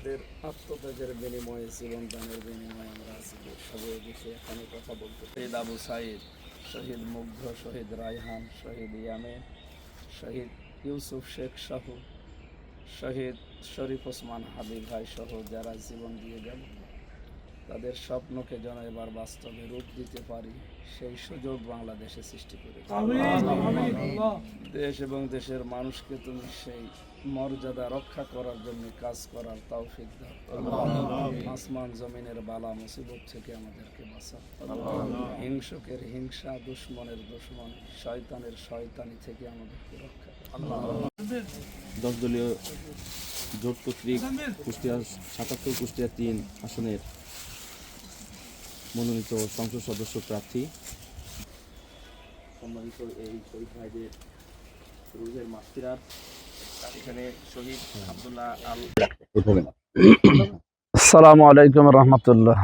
যাদের আত্মত্যাগের বিনিময়ে, জীবন দানের বিনিময়ে আমরা আছি। সবাই বসে এখানে কথা বলতে শহীদ আবু সাইদ, শহীদ মুগ্ধ, শহীদ রায়হান, শহীদ ইয়ামে শহীদ ইউসুফ শেখ শাহু, শহীদ শরীফ ওসমান হাবিব ভাই সহ যারা জীবন দিয়ে গেল তাদের স্বপ্নকে যেন এবার বাস্তবে রূপ দিতে পারি সেই সুযোগ বাংলাদেশে সৃষ্টি করে দেশ এবং দেশের মানুষকে তুমি সেই মর্যাদা রক্ষা করার জন্য কাজ করার তৌফিক দাও। আসমান জমিনের বালা মুসিবত থেকে আমাদেরকে বাঁচাও। হিংসকের হিংসা দুশ্মনের দুশ্মন শয়তানের শয়তানি থেকে আমাদেরকে রক্ষা করো। দশ দলীয় জোট কর্তৃক কুষ্টিয়া সাতাত্তর কুষ্টিয়া তিন আসনের মনোনীত সংসদ সদস্য প্রার্থী। সম্মানিত এই শহীদ ভাইদের রুহের মাস্তিরাত এখানে শহীদ আবদুল্লাহ আল আসসালামু আলাইকুম রহমতুল্লাহ।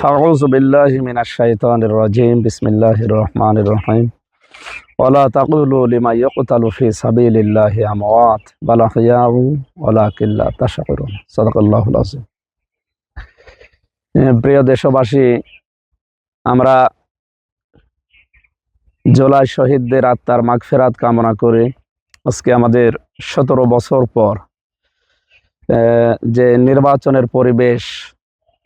ফাউযু বিল্লাহি মিনাশ শাইতানির রাজিম। বিসমিল্লাহির রহমানির রহিম। ওয়ালা তাকুলু লিমা ইয়কতালু ফি সাবিলিল্লাহি আমওয়াত। বাল আহইয়াউ ওয়ালাকিন লা তাশকুরুন। সাদাকাল্লাহুল আযীম। এ, প্রিয় দেশবাসী, আমরা জুলাই শহীদদের আত্মার মাগফিরাত কামনা করে আজকে আমাদের সতেরো বছর পর যে নির্বাচনের পরিবেশ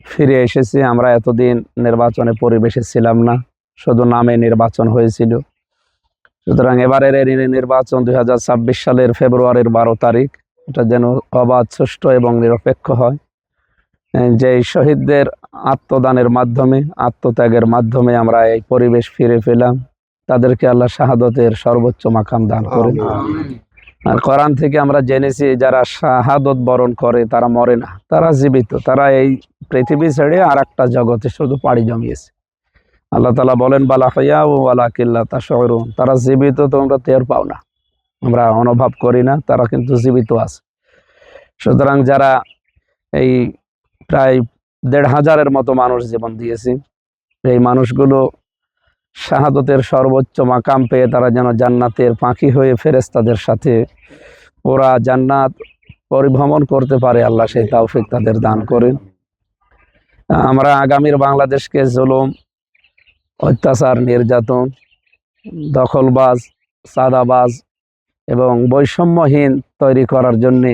ফিরে এসেছে, আমরা এতদিন নির্বাচনের পরিবেশে ছিলাম না, শুধু নামে নির্বাচন হয়েছিল। সুতরাং এবারের এই নির্বাচন দুই হাজার ছাব্বিশ সালের ফেব্রুয়ারির বারো তারিখ, এটা যেন অবাধ, সুষ্ঠু এবং নিরপেক্ষ হয়। যে শহীদদের আত্মদানের মাধ্যমে আত্মত্যাগের মাধ্যমে আমরা এই পরিবেশ ফিরে পেলাম। তাদেরকে আল্লাহ শাহাদতের সর্বোচ্চ মাকাম দান করেন। আর কোরআন থেকে আমরা জেনেছি যারা শাহাদত বরণ করে তারা মরে না। তারা জীবিত। তারা এই পৃথিবী ছেড়ে আর একটা জগতে শুধু পাড়ি জমিয়েছে। আল্লাহ তালা বলেন বালা হইয়া ও আলা কিল্লা তা শহরুন তারা জীবিত তোমরা টের পাও না। আমরা অনুভব করি না তারা কিন্তু জীবিত আছে। সুতরাং যারা এই প্রায় দেড় হাজারের মতো মানুষ জীবন দিয়েছি। এই মানুষগুলো শাহাদতের সর্বোচ্চ মাকাম পেয়ে তারা যেন জান্নাতের পাখি হয়ে ফেরেস্তাদের সাথে ওরা জান্নাত পরিভ্রমণ করতে পারে, আল্লাহ সেই তাওফিক তাদের দান করেন। আমরা আগামীর বাংলাদেশকে জুলুম, অত্যাচার, নির্যাতন, দখলবাজ, সাদাবাজ এবং বৈষম্যহীন তৈরি করার জন্যে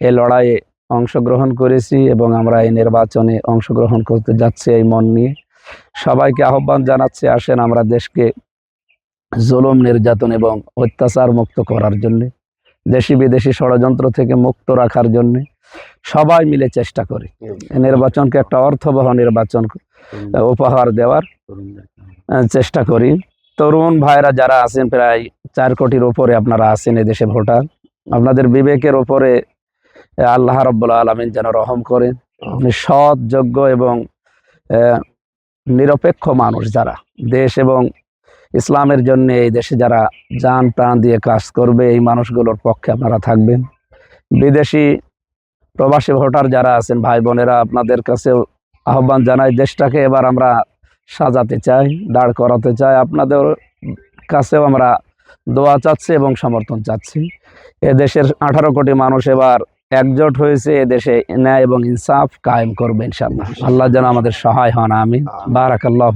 এই লড়াইয়ে অংশগ্রহণ করেছি এবং আমরা এই নির্বাচনে অংশগ্রহণ করতে যাচ্ছি এই মন নিয়ে। সবাইকে আহ্বান জানাচ্ছি আসেন আমরা দেশকে জুলুম নির্যাতন এবং অত্যাচার মুক্ত করার জন্য দেশি বিদেশি ষড়যন্ত্র থেকে মুক্ত রাখার জন্য সবাই মিলে চেষ্টা করি। নির্বাচনকে একটা অর্থবহ নির্বাচন উপহার দেওয়ার চেষ্টা করি। তরুণ ভাইরা যারা আছেন প্রায় চার কোটির উপরে আপনারা আছেন এদেশে ভোটার। আপনাদের বিবেকের উপরে আল্লাহ রব্বুল আলমিন যেন রহম করেন। আপনি সৎ যোগ্য এবং নিরপেক্ষ মানুষ যারা। দেশ এবং ইসলামের জন্য এই দেশে যারা যান প্রাণ দিয়ে কাজ করবে এই মানুষগুলোর পক্ষে আপনারা থাকবেন। বিদেশি প্রবাসী ভোটার যারা আছেন ভাই বোনেরা আপনাদের কাছে আহ্বান জানাই দেশটাকে এবার আমরা সাজাতে চাই দাঁড় করাতে চাই। আপনাদের কাছেও আমরা দোয়া চাচ্ছি এবং সমর্থন চাচ্ছি। এ দেশের আঠারো কোটি মানুষ এবার একজোট হয়েছে এদেশে দেশে ন্যায় এবং ইনসাফ কায়েম করবেন ইনশাল্লাহ আল্লাহ যেন আমাদের সহায় হন আমি বারাকাল্লাহ